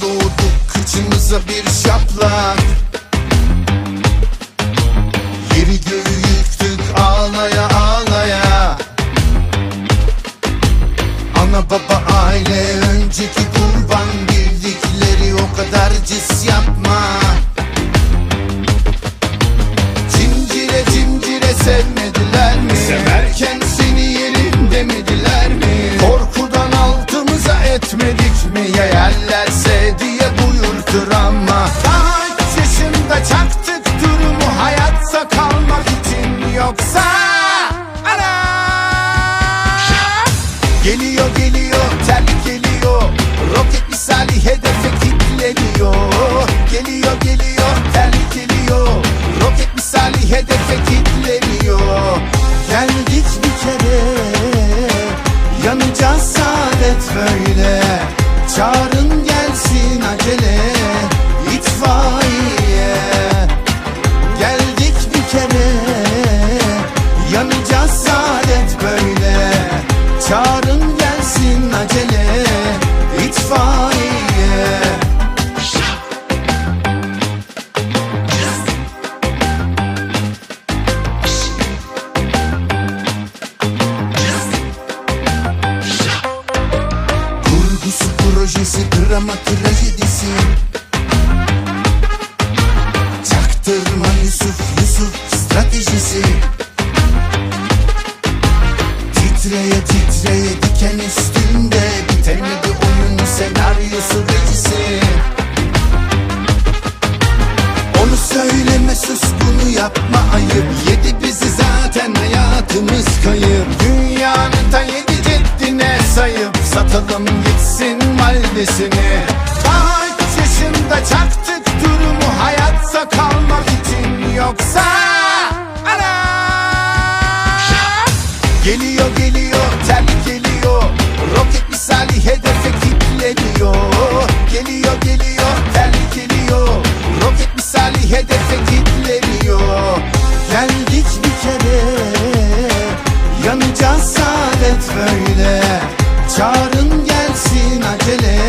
doğduk kıçımıza bir şaplak. Yeri göğü yıktık ağlaya ağlaya. Ana baba aile önceki kurban Bildikleri o kadar cis yapma. yoktur ama. Daha üç yaşında çaktık durumu hayatta kalmak için yoksa. Ana Geliyor geliyor terlik geliyor. Roket misali hedefe kilitleniyor. Geliyor geliyor terlik geliyor. Roket misali hedefe kilitleniyor. Geldik bir kere. Yanacağız saadet böyle. Çağrı projesi drama trajedisi. Çaktırma Yusuf Yusuf stratejisi. Titreye titreye diken üstünde Bitemedi oyun senaryosu rejisi. Onu söyleme sus bunu yapma ayıp. Yedi bizi zaten hayatımız kayıp. Dünyanın ta yedi ceddine sayıp Satalım valdesini Kaç yaşında çaktık durumu hayatta kalmak için. Yoksa Ana Geliyor geliyor terlik geliyor. Roket misali hedefe kilitleniyor Geliyor geliyor terlik geliyor. Roket misali hedefe kilitleniyor Geldik bir kere. Yanacağız saadet böyle. Çağırın gelsin acele